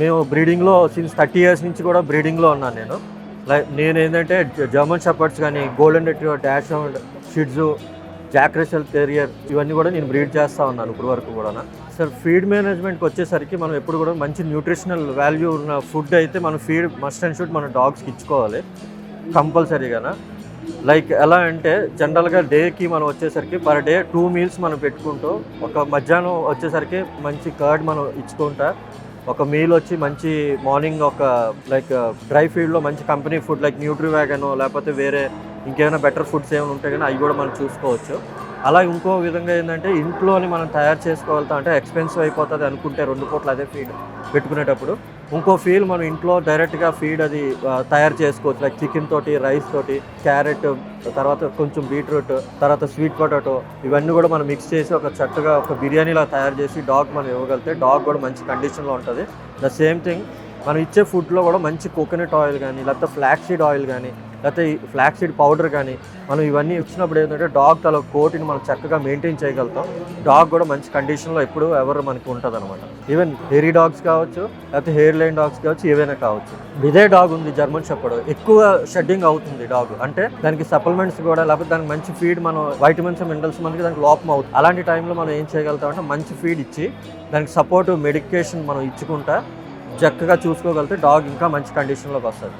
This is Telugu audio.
మేము బ్రీడింగ్లో సిన్స్ థర్టీ ఇయర్స్ నుంచి కూడా బ్రీడింగ్లో ఉన్నాను నేను. లైక్ నేను ఏంటంటే జర్మన్ షెపర్డ్స్ కానీ golden retriever dash shih tzu jack russell terrier terrier ఇవన్నీ కూడా నేను బ్రీడ్ చేస్తూ ఉన్నాను ఇప్పుడు వరకు కూడా సార్ ఫీడ్ మేనేజ్మెంట్కి వచ్చేసరికి మనం ఎప్పుడు కూడా మంచి న్యూట్రిషనల్ వాల్యూ ఉన్న ఫుడ్ అయితే మనం ఫీడ్ మస్ట్ అండ్ షుడ్ మన డాగ్స్కి ఇచ్చుకోవాలి. కంపల్సరీగానా. లైక్ ఎలా అంటే జనరల్గా డేకి మనం వచ్చేసరికి పర్ డే టూ మీల్స్ మనం పెట్టుకుంటూ ఒక మధ్యాహ్నం వచ్చేసరికి మంచి కర్డ్ మనం ఇచ్చుకుంటా. ఒక మీల్ వచ్చి మంచి మార్నింగ్ ఒక లైక్ డ్రై ఫీల్డ్లో మంచి company food like nutri wagon లేకపోతే వేరే ఇంకేమైనా బెటర్ ఫుడ్స్ ఏమైనా ఉంటాయి కానీ అవి కూడా మనం చూసుకోవచ్చు. అలా ఇంకో విధంగా ఏంటంటే ఇంట్లోని మనం తయారు చేసుకోగలుగుతాం అంటే ఎక్స్పెన్సివ్ అయిపోతుంది అనుకుంటే రెండు పూట్ల అదే ఫీడ్ పెట్టుకునేటప్పుడు. ఇంకో ఫీల్ మనం ఇంట్లో డైరెక్ట్గా ఫీడ్ అది తయారు చేసుకోవచ్చు. లైక్ చికెన్ తోటి రైస్ తోటి క్యారెట్ తర్వాత కొంచెం బీట్రూట్ తర్వాత స్వీట్ పొటాటో ఇవన్నీ కూడా మనం మిక్స్ చేసి ఒక చక్కగా ఒక బిర్యానీలా తయారు చేసి డాగ్ మనం ఇవ్వగలిగితే డాగ్ కూడా మంచి కండిషన్లో ఉంటుంది. ద సేమ్ థింగ్ మనం ఇచ్చే ఫుడ్లో కూడా మంచి కోకోనట్ ఆయిల్ కానీ లేకపోతే ఫ్లాక్సీడ్ ఆయిల్ కానీ లేకపోతే ఫ్లాక్ సీడ్ పౌడర్ కానీ మనం ఇవన్నీ ఇచ్చినప్పుడు ఏంటంటే డాగ్ తల కోటిని మనం చక్కగా మెయింటైన్ చేయగలుగుతాం. డాగ్ కూడా మంచి కండిషన్లో ఎప్పుడు ఎవరు మనకి ఉంటుంది అనమాట ఈవెన్ హెరీ డాగ్స్ కావచ్చు లేకపోతే హెయిర్ లైన్ డాగ్స్ కావచ్చు ఏవైనా కావచ్చు. ఇదే డాగ్ ఉంది జర్మన్ షెపర్డ్ ఎక్కువ షెడ్డింగ్ అవుతుంది డాగ్ అంటే దానికి సప్లిమెంట్స్ కూడా లేకపోతే దానికి మంచి ఫీడ్ మనం వైటమిన్స్ మినరల్స్ మనకి దానికి లోపం అవుతుంది. అలాంటి టైంలో మనం ఏం చేయగలుగుతాం అంటే మంచి ఫీడ్ ఇచ్చి దానికి సపోర్ట్ మెడికేషన్ మనం ఇచ్చుకుంటా చక్కగా చూసుకోగలిగితే డాగ్ ఇంకా మంచి కండిషన్లోకి వస్తుంది.